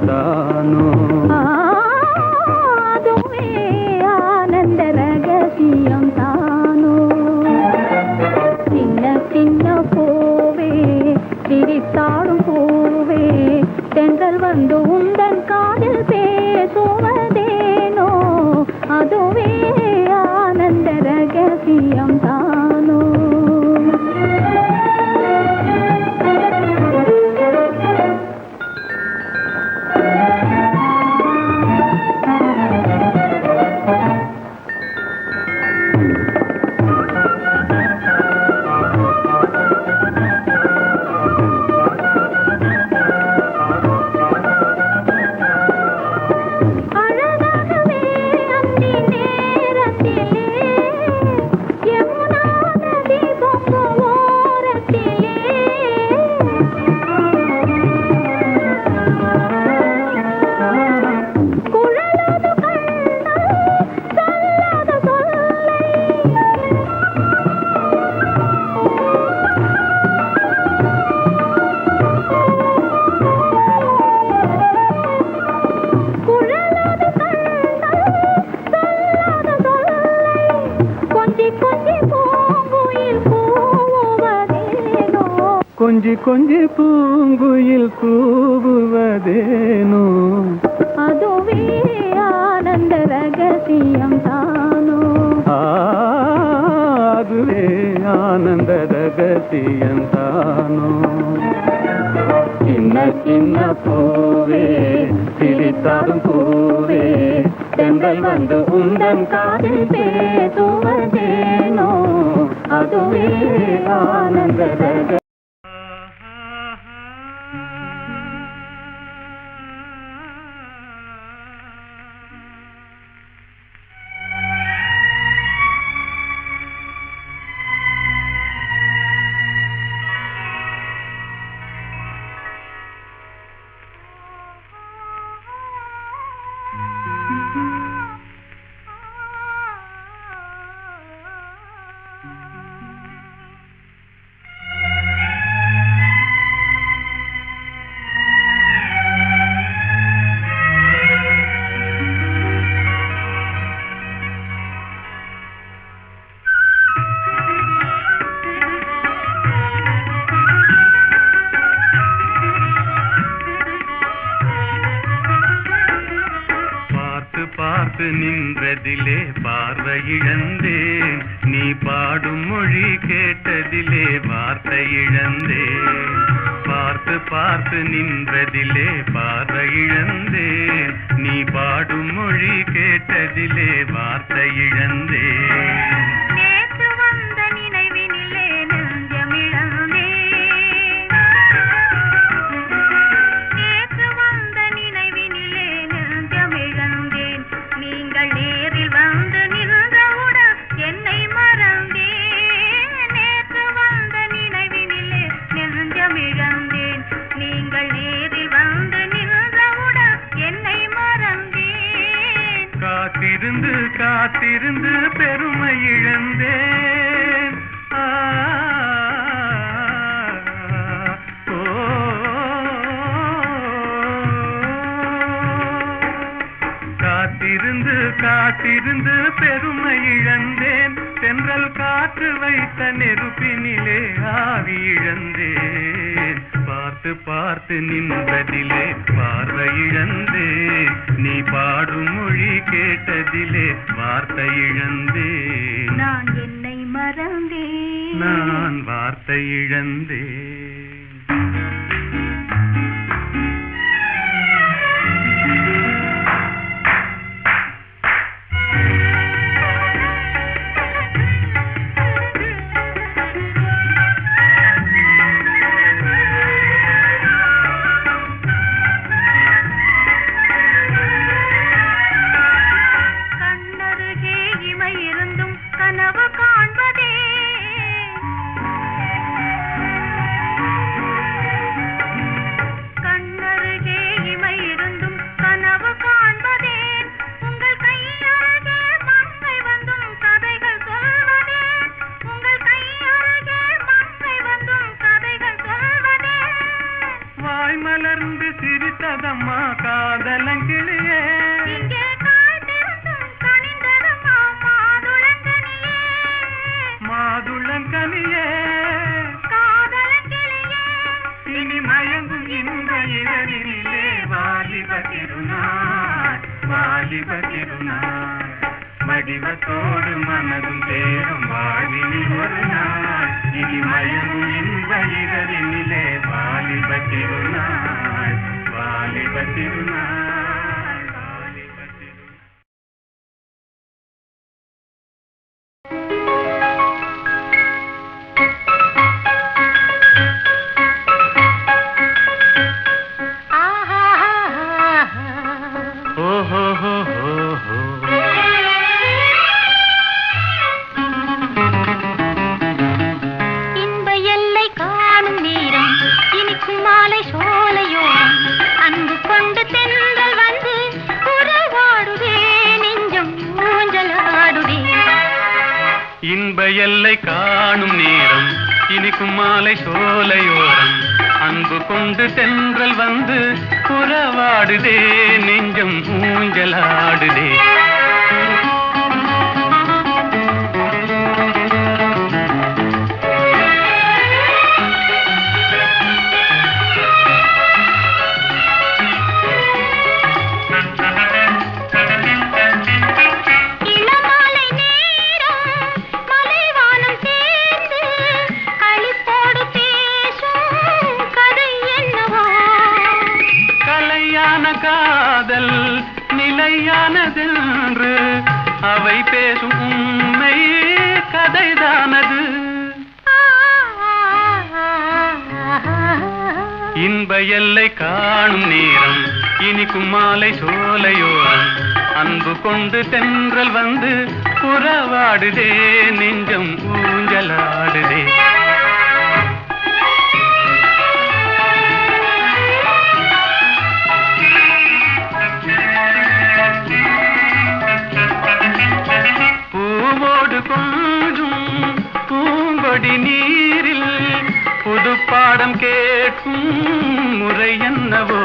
ఉంటాను. சிரித்தாடும் பூவே. செங்கல் வந்து உந்தன் காதில் பேசுவதேனோ? அதுவே ஆனந்த பார்த்து நின்றதிலே பார்வை இழந்தேன் நீ பாடும் மொழி கேட்டதிலே வார்த்தை இழந்தேன் பார்த்து பார்த்து நின்றதிலே பார்வை இழந்தேன் நீ பாடும் மொழி கேட்டதிலே வார்த்தை இழந்தேன் காத்திருந்து பெருமை இழந்தேன். காத்திருந்து காத்திருந்து பெருமை இழந்தேன். தென்றல் காற்று வைத்த நெருப்பினிலே ஆவி இழந்தேன். பார்த்து நின்றதிலே பார்வை இழந்தேன் நீ பாடும் மொழி கேட்டதிலே வார்த்தை இழந்தேன் நான் என்னை மறந்தேன். நான் வார்த்தை இழந்தேன். ಮಡಿವ ತಿರುನಾಳ್ ಮಡಿವ ತೋಡು ಮನದು ಸೇರು ಬಾಗಿಲಿ ಮರುನಾಳ್ ಇಲ್ಲಿ ಮಯವು ಇಂಬಳಿರಲಿ ನಿಲೆ ಬಾಲಿಬ ತಿರುನಾಳ್ ಬಾಲಿಬ ತಿರುನಾಳ್ எல்லை காணும் நேரம் இனிக்கும் மாலை சோலையோரம். அன்பு கொண்டு தென்றல் வந்து புறவாடுதே நெஞ்சம் ஊஞ்சலாடுதே. அவை பேசும் உண்மை கதைதானது. இன்ப எல்லை காணும் நேரம் இனிக்கும் மாலை சோலையோரம். அன்பு கொண்டு தென்றல் வந்து புறவாடுதே நெஞ்சம் ஊஞ்சலாடுதே. பூவோடு கொஞ்சும் பூங்கொடி நீரில் புது பாடம் கேட்கும் முறை என்னவோ?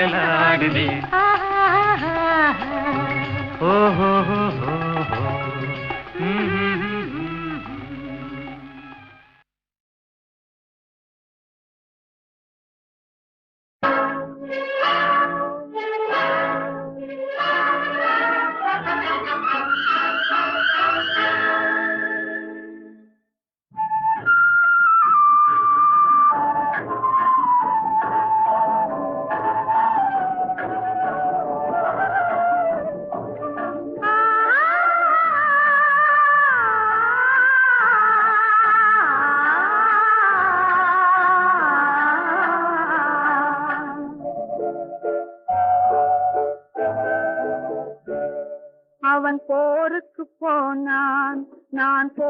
ಮಂಜಲಾಡಿದೆ ಓಹೋ ಹೋ ಹೋ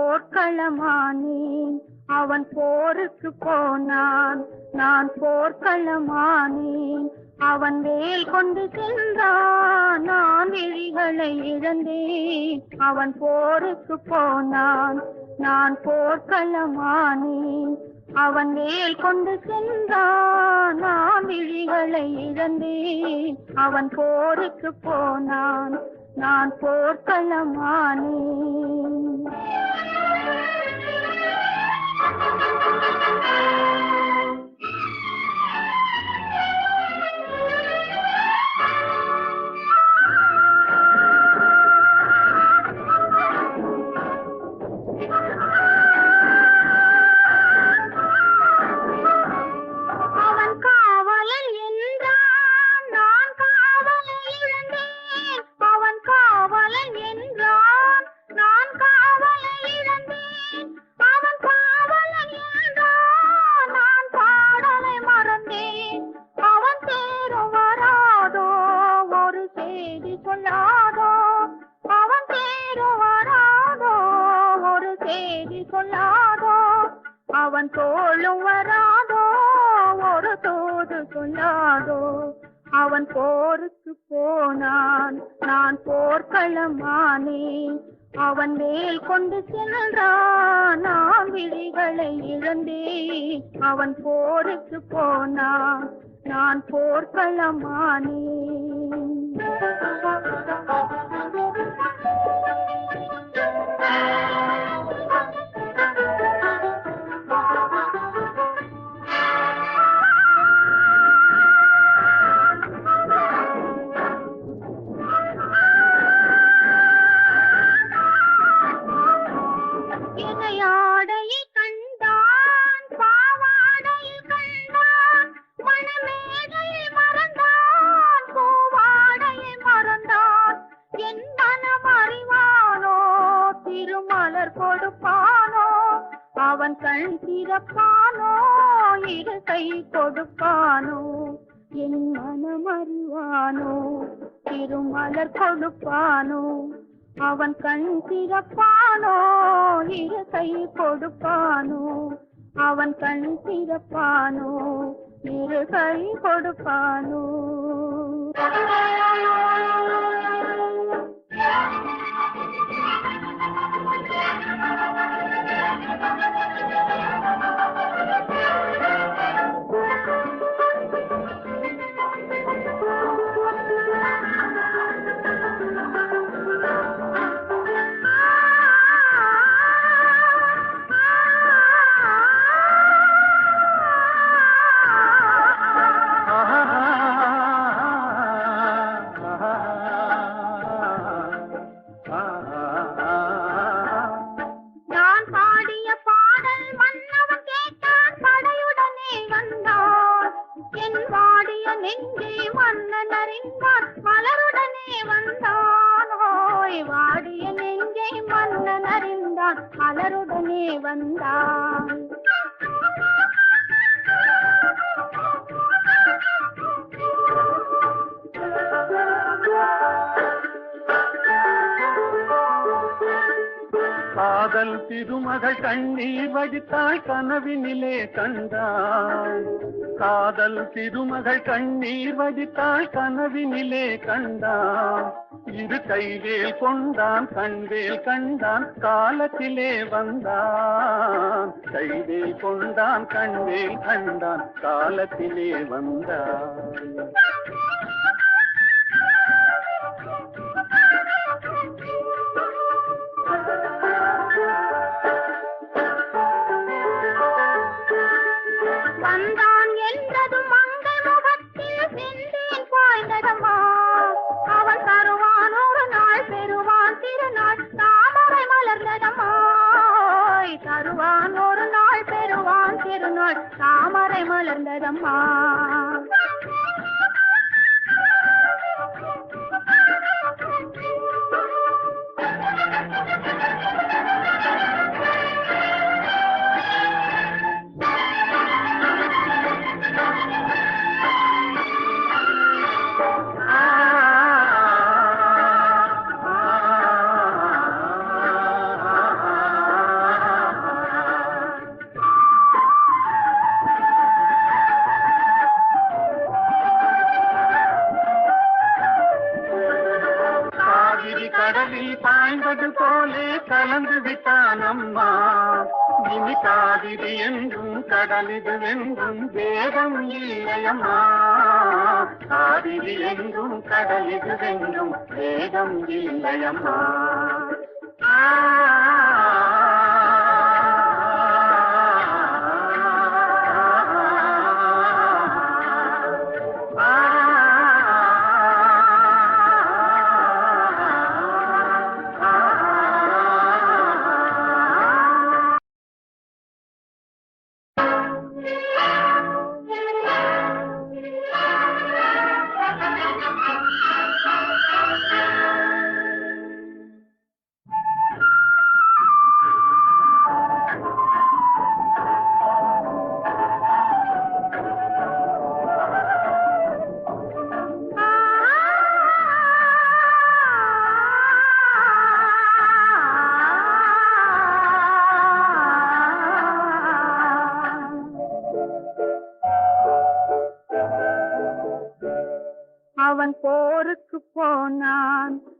போர்க்களமானேன். அவன் போருக்கு போனான். நான் போர்க்களமானேன். அவன் வேல் கொண்டு சென்றான். நான் விழிகளை இழந்தேன். அவன் போருக்கு போனான். நான் போர்க்களமானேன். அவன் வேல் கொண்டு சென்றான். நான் விழிகளை இழந்தேன். அவன் போருக்கு போனான். நான் போர்க்களமானேன். Thank you. Oh. மலருடனே வந்தான். காதல் திருமகள் கண்ணீர் வடித்தாய் கனவினிலே கண்டாய் காதல் திருமகள் கண்ணீர் வடித்தாய் கனவினிலே கண்டாய் இரு கைவேல் கொண்டான் கண்வேல் கண்டான் காலத்திலே வந்தான். கைவேல் கொண்டான் கண்வேல் கண்டான் காலத்திலே வந்தான். மலர்ந்ததம்மா. நானம்மா நிமித்தாதிது என்றும் கடலிது என்றும் வேதம் இல்லையம்மா காதிது என்றும் கடலிது என்றும் வேதம் இல்லையம்மா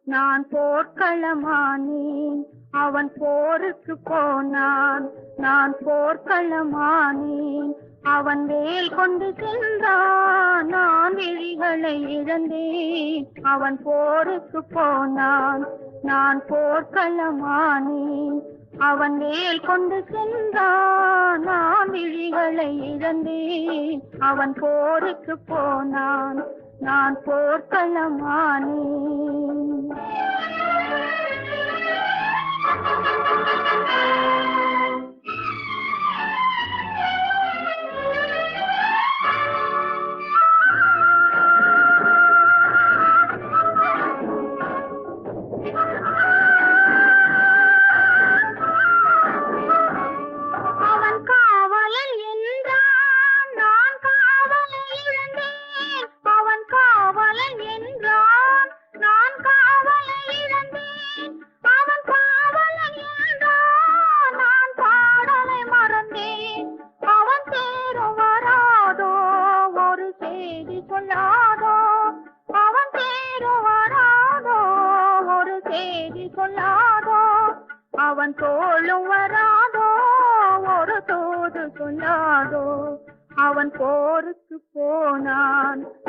நான் போர்க்களமானேன். அவன் போருக்கு போனான். நான் போர்க்களமானேன். அவன் வேல் கொண்டு சென்றான். நான் விழிகளை இழந்தேன். அவன் போருக்கு போனான். நான் போர்க்களமானேன். அவன் வேல் கொண்டு சென்றான். நான் விழிகளை இழந்தேன். அவன் போருக்கு போனான். நான் போர்க்களமானேன். Thank you.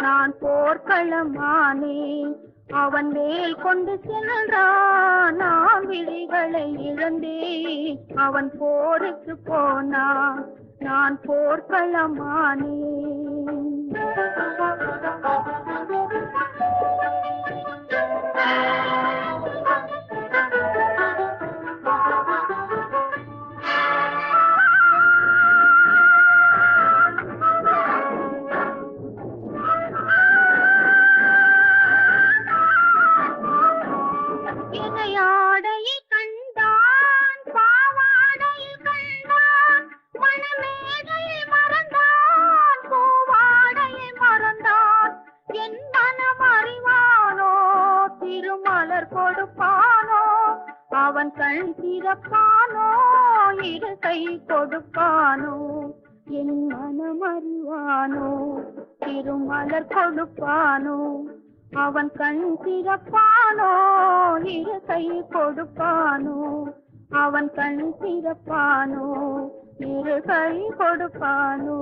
நான் போர்க்களமானேன் அவன் மேல் கொண்டு சென்றான் நான் விழிகளை இழந்தேன் அவன் போருக்கு போனான். நான் போர்க்களமானேன் கண் திறப்பானோ இரு கை கொடுப்பானோ என் மனம் அறிவானோ திருமலர் கொடுப்பானோ அவன் கண் திறப்பானோ இரு கை கொடுப்பானோ அவன் கண் திறப்பானோ இரு கை கொடுப்பானோ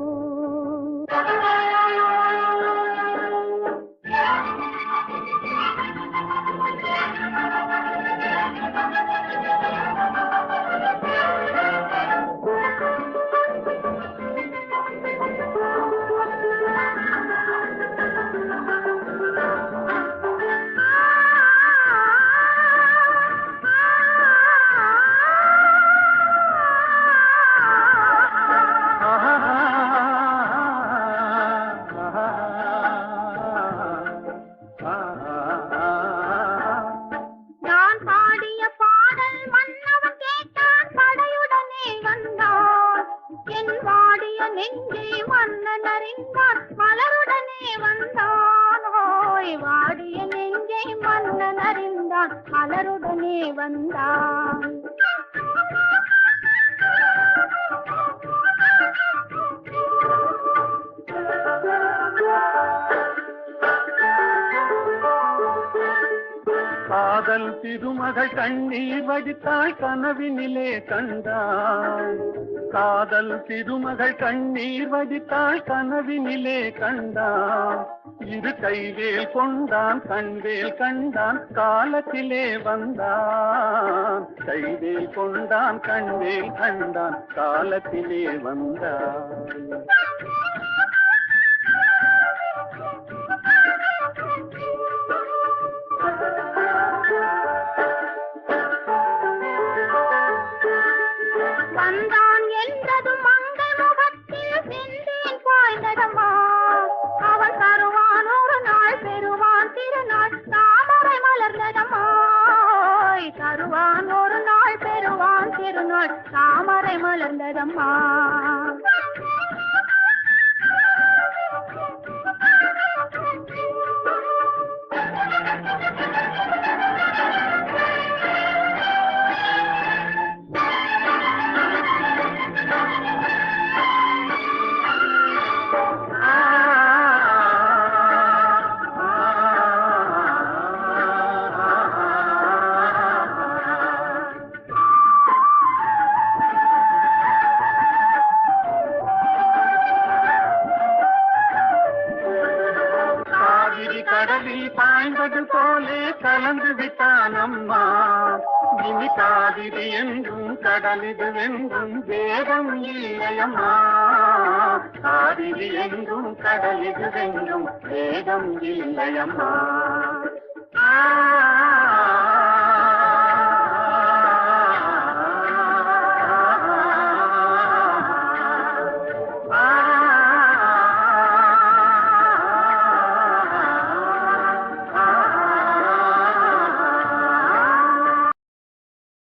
you. Thank you. கனவினிலே கண்டாள். காதல் திருமகள் கண்ணீர் வடித்தாள் கனவினிலே கண்டான் இரு கைவேல் கொண்டான் கண்வேல் கண்டான் காலத்திலே வந்தான். கைவேல் கொண்டான் கண்வேல் கண்டான் காலத்திலே வந்தான் வந்தான். மலர்ந்ததம்மா என்றும் கடலிது வேதம் இல்லையம்மா. காவிரி எங்கும் கடலிது வென்றும் வேதம் இல்லையம்மா.